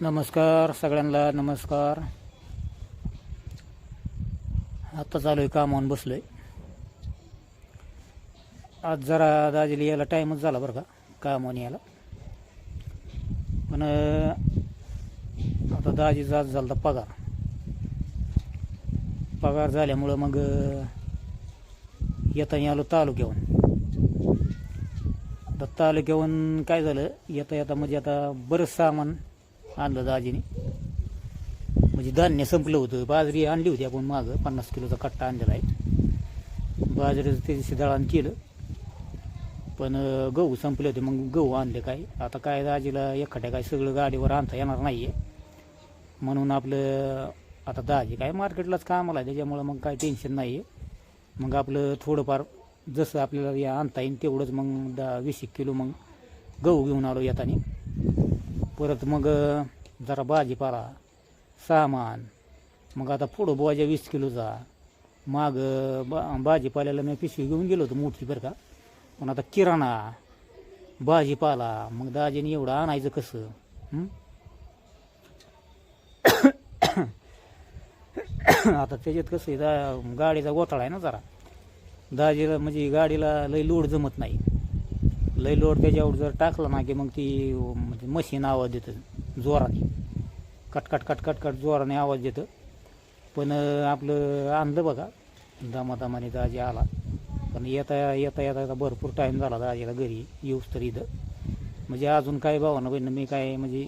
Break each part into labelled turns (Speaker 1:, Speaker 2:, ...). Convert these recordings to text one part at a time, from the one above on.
Speaker 1: नमस्कार सगळ्यांना नमस्कार. आता चालू आहे कामावून बसलोय. आज जरा दाजीला यायला टाईमच झाला बरं का कामावून यायला. पण आता दाजीचा आज झाला पगार. पगार झाल्यामुळं मग येताना आलो तालुक्याहून. आता तालुक्याहून काय झालं येता येता म्हणजे आता बरंच सामान आणलं दाजीने म्हणजे धान्य संपलं होतं. बाजरी आणली होती आपण मागं. पन्नास किलोचा कट्टा आणलेला आहे. बाजरीचं ते दळण केलं. पण गहू संपले होते. मग गहू आणले काय? आता काय दाजीला एखाद्या काय सगळं गाडीवर आणता येणार नाही आहे म्हणून आपलं आता दाजी काय मार्केटलाच कामाला आहे. त्याच्यामुळं मग काय टेन्शन नाही आहे मग आपलं थोडंफार जसं आपल्याला आणता येईल तेवढंच मग दहा वीस एक किलो मग गहू घेऊन आलो येताना. परत मग जरा भाजीपाला सामान मग आता पुढं बोजा वीस किलोचा. माग बा भाजीपाल्याला मी पिशवी घेऊन गेलो होतो मोठी बरं का. पण आता किराणा भाजीपाला मग दाजीने एवढं आणायचं कसं? आता त्याच्यात कसं आहे दा गाडीचा गोठाळा आहे ना जरा. दाजीला म्हणजे गाडीला लई लोड जमत नाही. लई लोड त्याच्यावर जर टाकला ना की मग ती म्हणजे मशीन आवाज देतं जोराने कटकट कटकट कट जोराने आवाज देतं. पण आपलं आणलं बघा दमादमाने दाजी आला. पण येता येता येता येता भरपूर टाईम झाला दाजीला घरी येऊस तर इथं. म्हणजे अजून काय भावानं बहिणं मी काय म्हणजे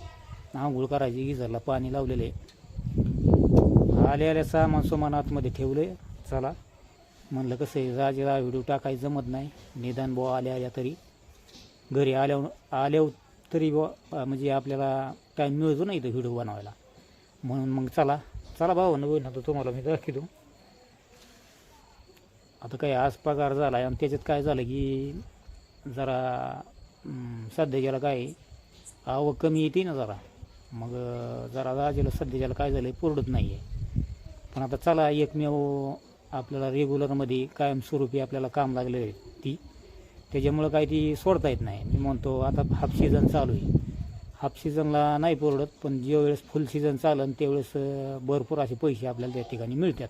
Speaker 1: आंघोळ करायची गिझरला पाणी लावलेलं. आहे आले आल्या सामान सुमान आतमध्ये ठेवलं आहे चला म्हणलं कसं आहे राजेला व्हिडिओ टाकायचं जमत नाही. निदान बुवा आल्या आल्या तरी. घरी आल्यावर आल्यावर तरी बुवा म्हणजे आपल्याला टाईम मिळतो ना इथं व्हिडिओ बनवायला. म्हणून मग चला चला भाऊ नवीन होईन तुम्हाला मी दाखवतो. आता काय आज पगार झाला आणि त्याच्यात काय झालं की जरा सध्या सध्याच्याला काय आवक कमी येते ना जरा मग जरा राजेला सध्याच्याला काय झालं पुरडत नाही आहे पण आता चला एकमेव आपल्याला रेग्युलरमध्ये कायमस्वरूपी आपल्याला काम लागले आहे. त्याच्यामुळं काही ती सोडता येत नाही. मी म्हणतो आता हाफ सीझन चालू आहे. हाफ सीझनला नाही परवडत पण ज्यावेळेस फुल सीझन चालन त्यावेळेस भरपूर असे पैसे आपल्याला त्या ठिकाणी मिळतात.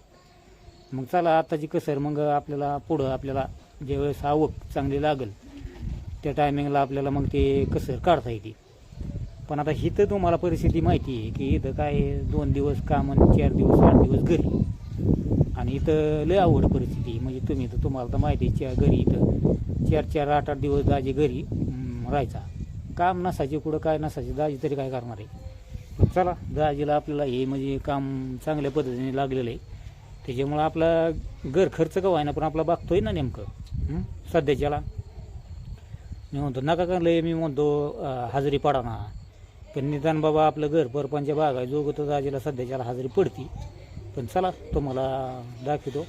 Speaker 1: मग चला आताची कसर मग आपल्याला पुढं आपल्याला ज्यावेळेस आवक चांगली लागेल त्या टायमिंगला आपल्याला मग ते कसर काढता येते. पण आता इथं तुम्हाला परिस्थिती माहिती आहे की इथं काय दोन दिवस काम आणि चार दिवस आठ दिवस घरी. आणि इथं लय आवड परिस्थिती म्हणजे तुम्ही तर तुम्हाला तर माहिती आहे घरी इथं. चार चार आठ आठ दिवस दाजी घरी राहायचा. काम नसायचे कुठं काय नसायचे दाजी तरी काय करणार आहे? पण चला दाजीला आपल्याला हे म्हणजे काम चांगल्या पद्धतीने लागलेलं आहे. त्याच्यामुळं आपला घर खर्च का ना पण आपला बघतोय ना नेमकं? सध्याच्याला. मी म्हणतो नका का लय मी म्हणतो हजेरी पाडा ना. पण निदान बाबा आपलं घर परपंच बाग आहे जो तो दाजीला सध्याच्याला हजेरी पडती. पण चला तुम्हाला दाखवतो.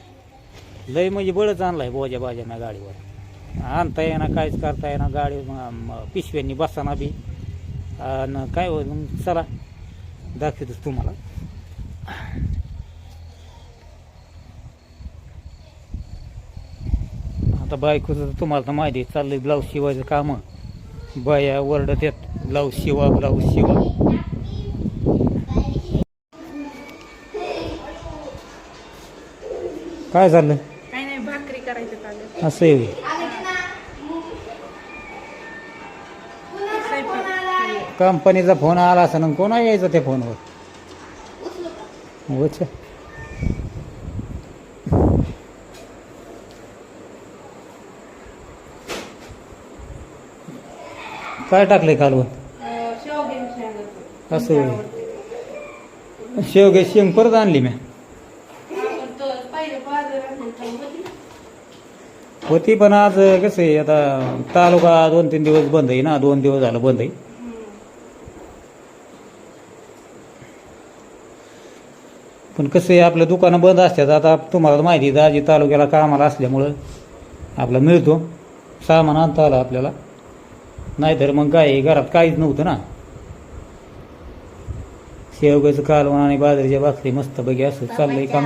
Speaker 1: लय म्हणजे बळच आणलाय आहे बोजा बाजांना गाडीवर. आणता येणार काहीच करता येणार गाडी पिशव्यांनी बसताना बी. आणि काय होईल मग चला दाखवतोच तुम्हाला. आता बायकोचं तर तुम्हाला तर माहिती आहे चाललंय ब्लाऊज शिवायचं काम. बाया वरडत येत ब्लाऊज शिवा ब्लाऊज शिवा. काय झालं?
Speaker 2: काही नाही भाकरी करायचं चाललं
Speaker 1: असं कंपनीचा फोन आला असं ना कोणा यायचं त्या फोनवर? अच्छा काय टाकले कालवण? असं शेवगे शेंग परत आणली मी होती पण आज कसं आहे आता तालुका दोन तीन दिवस बंद आहे ना दोन दिवस झालं बंद आहे. पण कसं आहे आपलं दुकानं बंद असतात. आता तुम्हाला माहिती आहे दाजी तालुक्याला कामाला असल्यामुळं आपला मिळतो. सामान आणता आलं आपल्याला. नाहीतर मग काय घरात काहीच नव्हतं ना. शेवगाचं कालवण आणि बाजरीच्या भाकरी मस्त बघी असं चाललंय काम.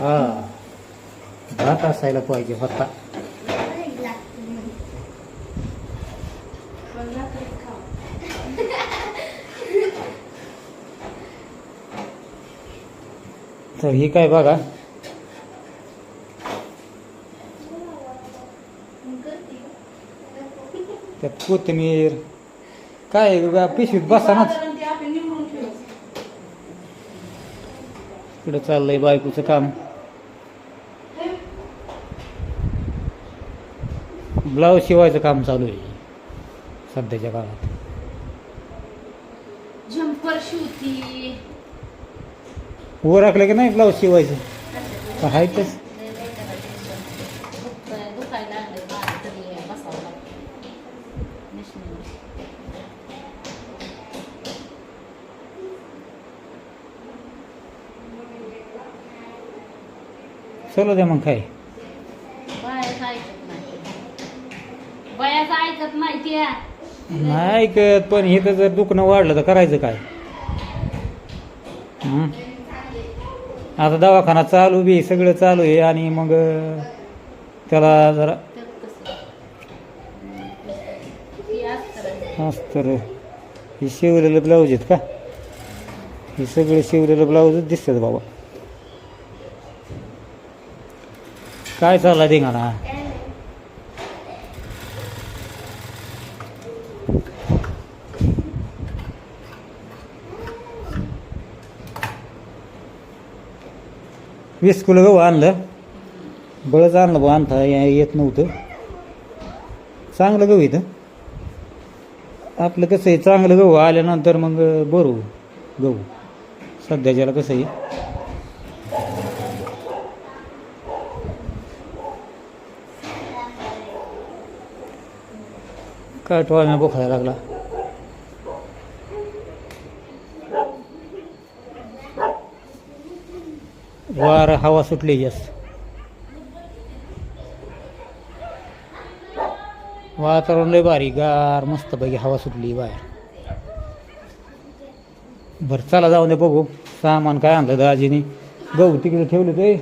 Speaker 1: हा. भात असायला पाहिजे होता. तर ही काय बघा. त्यात कोथिंबीर. काय ग- पिशवीत बसानाच
Speaker 2: साधारण
Speaker 1: इकडं चाललंय बायकोचं काम. ब्लाऊज शिवायचं काम चालू आहे. सध्याच्या काळात.
Speaker 3: झंपर शिवती.
Speaker 1: उभं राखलं की नाही ब्लाऊज शिवायचं? पण आहे तस चलो द्या मग काय
Speaker 3: नाही ऐकत
Speaker 1: पण हे तर जर दुखणं वाढलं तर करायचं काय? आता दवाखाना चालू बी सगळं चालू आहे आणि मग त्याला जरा अस्तर हे शिवलेलं ब्लाऊज आहेत का? हे सगळे शिवलेलं ब्लाऊजच दिसतात बाबा. काय चालला धिंगाणा? वीस किलो गहू आणलं. बळच आणलं बा आणता या- येत नव्हतं. चांगलं गहू इथं. आपलं कसं आहे चांगलं गहू आल्यानंतर मग बरू गहू. सध्याच्याला कसं आहे. काय टोळ्या बोखायला लागला. वार हवा सुटली जास्त. वातावरण लय भारी गार मस्त पैकी हवा सुटली बाहेर. बरं चला जाऊ दे बघू सामान काय आणलं दाजीने. गहू तिकडे ठेवले ते.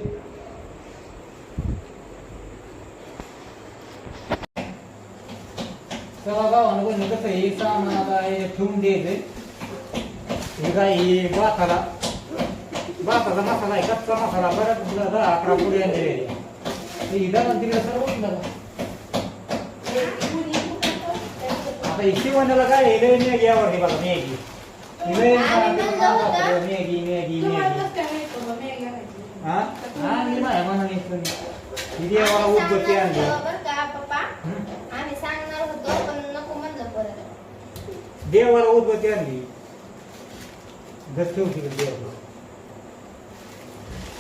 Speaker 1: चला गावानं कसं आहे सामान आता ठेवून द्यायचं हे काय हे भाताला भाताचा मसाला आहे कच्चा मसाला बऱ्याच दहा अकरा पुढे आणलेले. हे इथं सर्व उठून झालं. आता ही शिवण्याला काय? लय मॅगी आवडते बघा मॅगी. ही मॅगी मॅगी. हा? माझ्या मनाने ही देवाला उदबत्ती आणली. हं?
Speaker 3: होतो म्हणलं
Speaker 1: देवाला उदबत्ती आणली. ठेवू तिकडे देवाला.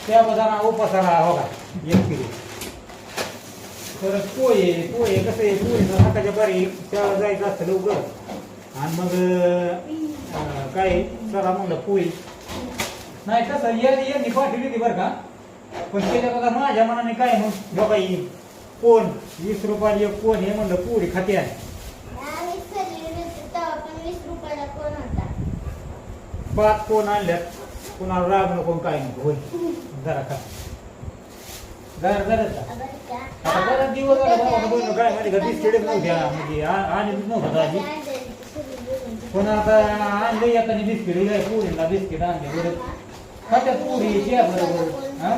Speaker 1: त्या बदाना उपसारा हो का एक किलो तर पोहे पोहे कसं आहे पोहे हाताच्या बारी त्याला जायचं असतं लवकर. आणि मग काय सरा म्हणलं पोहे. नाही कसं यांनी पाठवली होती बरं का. पण त्याच्या बघा माझ्या मनाने काय मग बघा येईल कोण वीस रुपयाला एक कोण हे म्हणलं पोरी खाते आहे. पाच कोण आणल्यात? कोणाला राग नको काय नको होईल. जरा खा. जरा आता बराच दिवस झाला भावानं बहिणीनं काय माहिती का बिस्किटच नव्हत्या म्हणजे आ- आणलीच नव्हतं दाजी पण आता आणले येताना बिस्किट पुरीला बिस्किट आणले बरं. खात्यात पुरी बरोबर हा?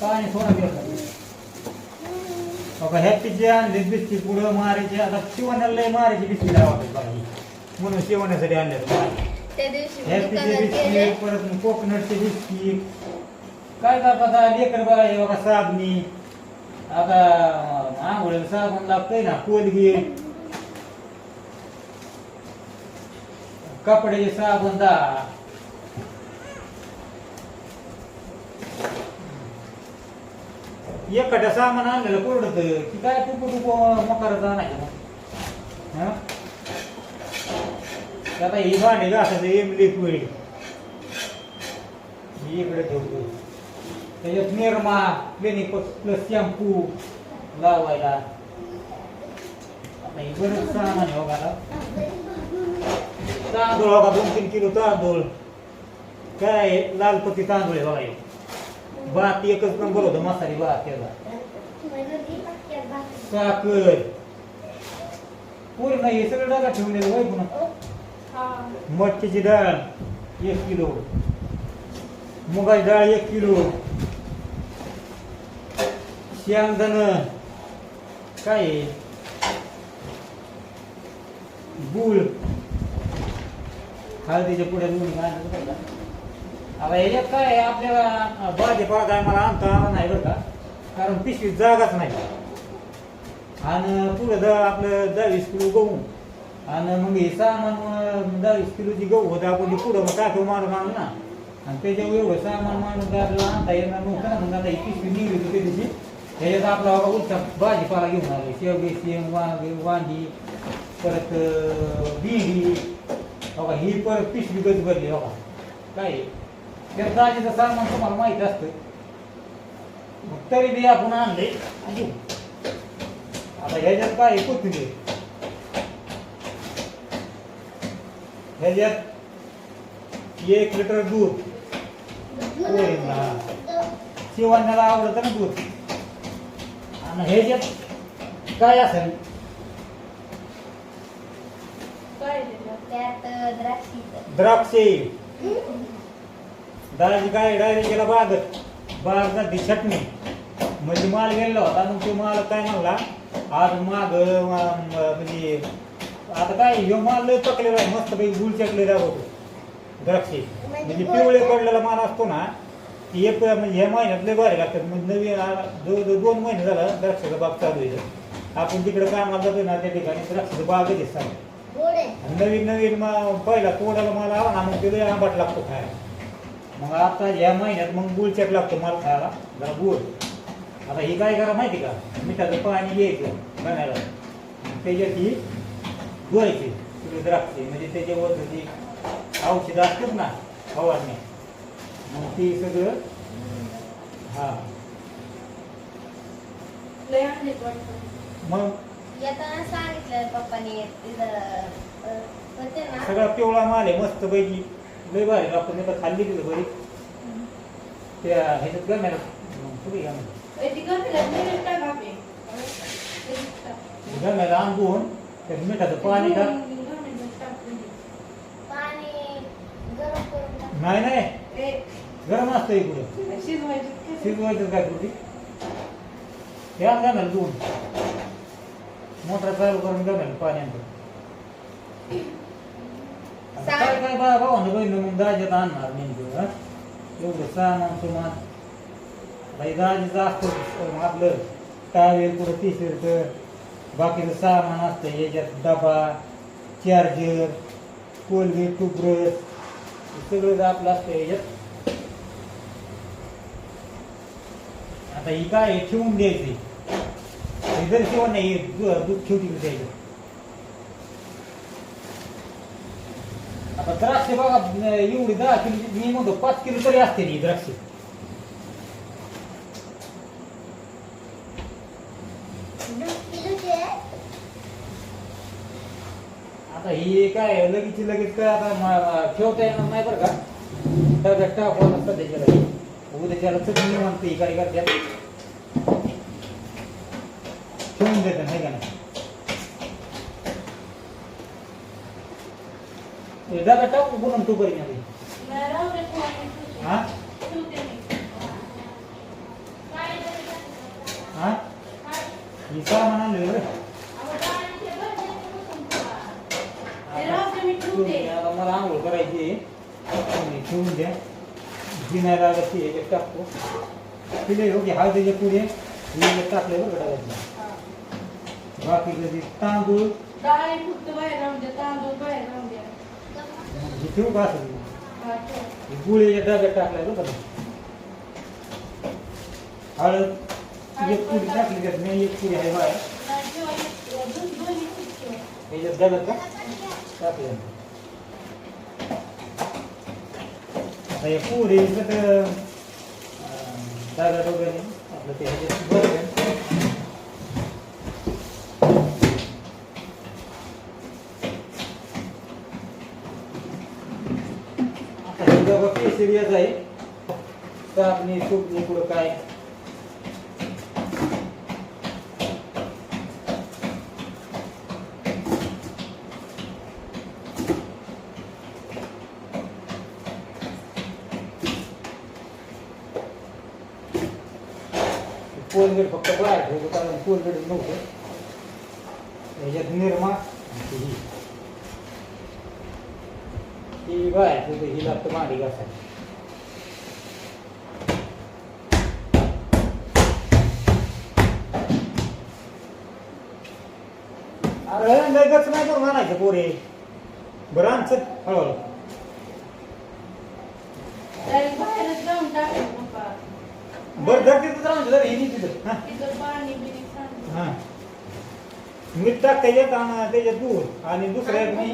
Speaker 1: पाणी दिवस बघा ह्या पिझ्झे आणले बिस्किट पुढं मारायचे. आता शिवण्याला लय मारायची बिस्किट आवडतात बघा ही. म्हणून शिवण्यासाठी आणले
Speaker 3: त्या दिवशी
Speaker 1: ह्या
Speaker 3: मी दुकानात गेले
Speaker 1: बिस्किट परत मग कोकोनटचे बिस्किट. काय आता लेकर बघा हे बघा साबणी. आता आंघोळीला साबण लागतंय ना कोलगेट. कपड्याचे साबण दा एकट्या सामान आणलेलं कोरडत की काय टुकू टुकू मकाराचं आणायचं हा? आता ही भांडी घासायचं एम लिक्विड मी इकडे ठेवतो. त्याच्यात निरमा क्लिनिक प्लस शॅम्पू लावायला. आता हे बरंच सामान आहे हो बघा तांदूळ हो बघा दोन तीन किलो तांदूळ. काय लालपती तांदूळ आहे बघा हे. भात एकच नंबर होतं मसाली भात त्याचा. साखर. पूर्ण हे सगळं डागा ठेवलेलं होय पुन्हा.
Speaker 2: हा
Speaker 1: मटकीची डाळ एक किलो. मुगाची डाळ एक किलो. शेंगदाण. काय आहे? गुळ. हळदीच्या पुढे गुळ घालायचं आता ह्याच्यात काय आहे, आपल्याला भाजीपाला काय मला आणता आला नाही बरं का. कारण पिशवीत जागाच नाही. आणि पुढे द आपलं दहावीस किलो गहू. आणि मग हे सामान अं, दहावीस किलोची गहू होतं आपण पुढं मग टाकू मारून आणलं ना. आणि त्याच्यावर एवढं सामान मारून काय आपल्याला आणता येणार नव्हतं ना मग आता ही पिशवी निघली होती त्या दिवशी त्याच्यात आपला बाबा उलटा भाजीपाला घेऊन आलो. शेवगे शेंग वांगे वांगी परत अं, भेंडी. बघा ही परत पिशवी गज भरली बघा काय? आहे? दाजीचं सामान तुम्हाला माहीत असतं मग तरी बी आपण आणले. आता ह्याच्यात काय आहे? कोथिंबीर. ह्याच्यात एक लिटर दूध. शिवाण्याला आवडतं ना दूध. आणि ह्याच्यात काय असेल? द्राक्षे. दाजी काय डायरेक्ट गेला बागत बाग जाती चटणी म्हणजे माल गेला होता मग तो माल काय म्हणला? आज माग म्हणजे आता काय ह्यो माल लय पकलेला आहे. मस्त पैकी गुळ चकले होतो द्राक्षे. म्हणजे पिवळे पडलेला माल असतो ना ती एक म्हणजे ह्या महिन्यात लय भारी लागतात. म्हणजे नवीन आ- जवळजवळ दोन महिने झाला द्राक्षाचा बाग चालू आहे. आपण तिकडे कामाला जातो ना त्या ठिकाणी द्राक्षाचा बागच आहे सांग नवीन नवीन मा- पहिला तोडायला मला आला ना मग ते लय आंबट लागतो खायला. मग आता या महिन्यात मग गुळचट लागतो मला खायला. जरा गुळ. आता ही काय करा माहिती का? मिठाचं पाणी घ्यायचं बनायला त्याच्यात ही धुवायची. सगळी द्राक्षे. म्हणजे त्याच्यावर जी औषधं असतात ना फवारणी. मग ती सगळं हा. मग?
Speaker 4: येताना सांगितलं पप्पाने
Speaker 1: सगळा पिवळा माल आहे मस्त पैकी. लय भारी लागतो नाही तर खाल्ली तिथं बरी त्या ह्याच्यात गम्याला मग पुढे घ्या मग.
Speaker 2: ए, ती गमेला मिरच टाक आपे. मिरच टाक.
Speaker 1: गम्याला आणून त्या मिठाचं पाणी टाक
Speaker 2: गमेला टाक.
Speaker 4: पाणी गरम करून टाक.
Speaker 1: नाही नाही
Speaker 2: ए,
Speaker 1: गरम असतं इकडे
Speaker 2: शिजवायचं कसं?
Speaker 1: शिजवायचं काय कुठे ह्या गम्याला दोन मोटर चालू करून गम्याला पाणी आणतो आता काय काय बा भावानं बहिण मग दाज्यात आणणार नेमकं एवढं सामान सुमान. आता हे दाजीचं असतं आपलं टावेल पुढं टी शर्ट बाकीचं सामान असतं याच्यात डबा चार्जर कोलगेट टूथब्रश हे सगळं आपलं असतं याच्यात. आता ही काय ठेवून द्यायची. जर ठेवून नाही दूध ठेवती द्यायचं आता द्राक्ष बघा न- एवढी दहा किलो मी म्हणतो पाच किलो तरी असते ही द्राक्ष.
Speaker 4: किलोचे
Speaker 1: आता ही काय लगेच लगेच काय आता म- ठेवता येणार नाही बरं का. डब्यात टाकून सध्याच्याला. ही. उद्याच्याला चटणी म्हणते ही काय करते. ठेवून देते नाही का? नाही हे डब्यात टाकू पुन्हा तू करीन आधी.
Speaker 2: नाही, राहू दे, ठेवते.
Speaker 1: हा
Speaker 2: ठेवते मी.
Speaker 1: हा ही सामान आणलं रे
Speaker 2: ते राहू दे, मी ठेवते.
Speaker 1: आता मला आंघोळ करायची आहे. तुम्ही ठेवून द्या जी नाही लागत ती याच्यात टाकतो तिथे हो की हळदीचे पुढे याच्यात टाकले बरं का डब्यातनं. बाकीचं ते तांदूळ
Speaker 2: डाळी फक्त बाहेर राहून द्या तांदूळ बाहेर राहून द्या
Speaker 1: हे ठेवू का असं?
Speaker 2: हा,
Speaker 1: हे गुळ याच्या डब्यात टाकलाय बघा हळद एक पुडी टाकली त्यात मी एक पुडी आहे
Speaker 2: बाय
Speaker 1: याच्यात डब्यात का? टाकलं आता हे पुरी तर वगैरे आपलं ते ह्याच्यात सीरियस आहे. साबणी सुपणी पुढं काय? कोलगेट फक्त बाहेर ठेवतो कारण कोलगेट नव्हतं याच्यात निर्माण ही. हिला तर माडी घासायची. लगेच नाही करून आणायचं पोरे. बरं आमचं हळूहळू.
Speaker 2: डायरेक्ट बाहेरच जाऊन टाकेल पप्पा
Speaker 1: बरं जर तिथं जाऊन जर ही तिथं. हा.
Speaker 2: तिथं पाणी बिणी सांग
Speaker 1: हा. मीठ टाक त्याच्यात आणि त्याच्यात दूध. आणि दुसऱ्या मी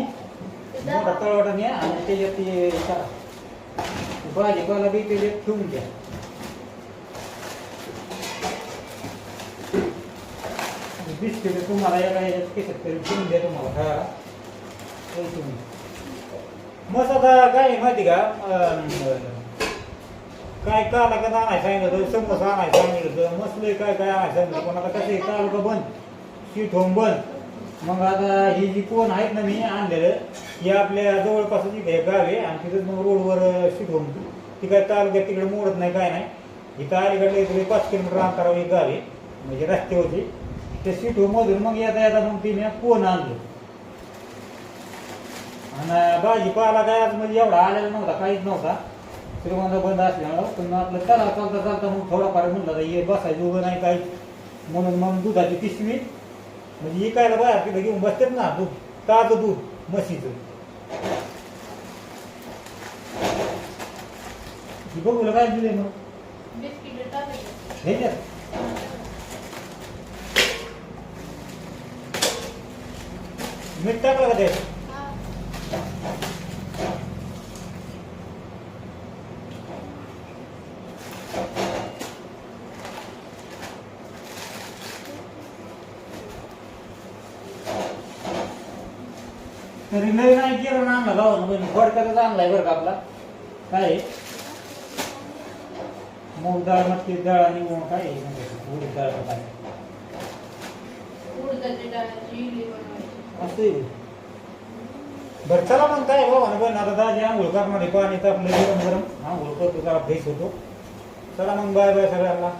Speaker 1: मोठा तळवटा आणि त्याच्यात ते भाजीपाला बी त्याच्यात ठेवून द्या. बिस्किट तुम्हाला एका याच्यात केसात तरी द्या तुम्हाला. खायला ते हो, तुम्ही. मग आता काय माहिती का काय काय काला का आणायचं सांगितलं होतं समोसा आणायचं सांगितलं होतं मसले काय काय आणायचं सांगितलं पण आता कसं आहे तालुका बंद शीट होम बंद. मग आता ही जी कोण आहेत ना मी आणलेलं ही आपल्या जवळपासच इथे गाव आहे आणि तिथं मग रोडवर सीट होम ती काय तालुक्यात तिकडे मोडत नाही काय नाही. इथं अलीकडलं इकडे पाच किलोमीटर अंतरावर एक गाव आहे म्हणजे रस्त्यावरची ते सीट होम मधून मग येता येता मग ती मी कोण आणलं? आणि भाजीपाला काय आज म्हणजे एवढा आलेला नव्हता काहीच नव्हता. श्रीमंत बंद असल्यामुळं पण आपलं चला चालता चालता मग थोडाफार म्हणलं तर ये बसायचं उभं नाही काही. म्हणून मग दुधाची पिशवी म्हणजे इकायला बाहेर तिथं घेऊन बसतात ना दूध ताजं दूध म्हशीचं. बघूला काय दिले मग? हे मीठ टाकलं का ते. तरी नवीन नाही केलं ना आणला गावानं पण थोडक्यातच आणलाय बरं का आपला? काय आहे? मूग डाळ मटकी डाळ आणि मग काय आहे? म्हणजे उडीद डाळ का काय
Speaker 2: उडदाची डाळाची इडली बनवायची
Speaker 1: असं आहे. बरं चला मग काय बाबा पण आता दाजी आंघोळ करणार आहे पाणी तापलं गरम गरम आंघोळ करतो जरा फ्रेश होतो. चला मग बाय बाय सगळ्यांना.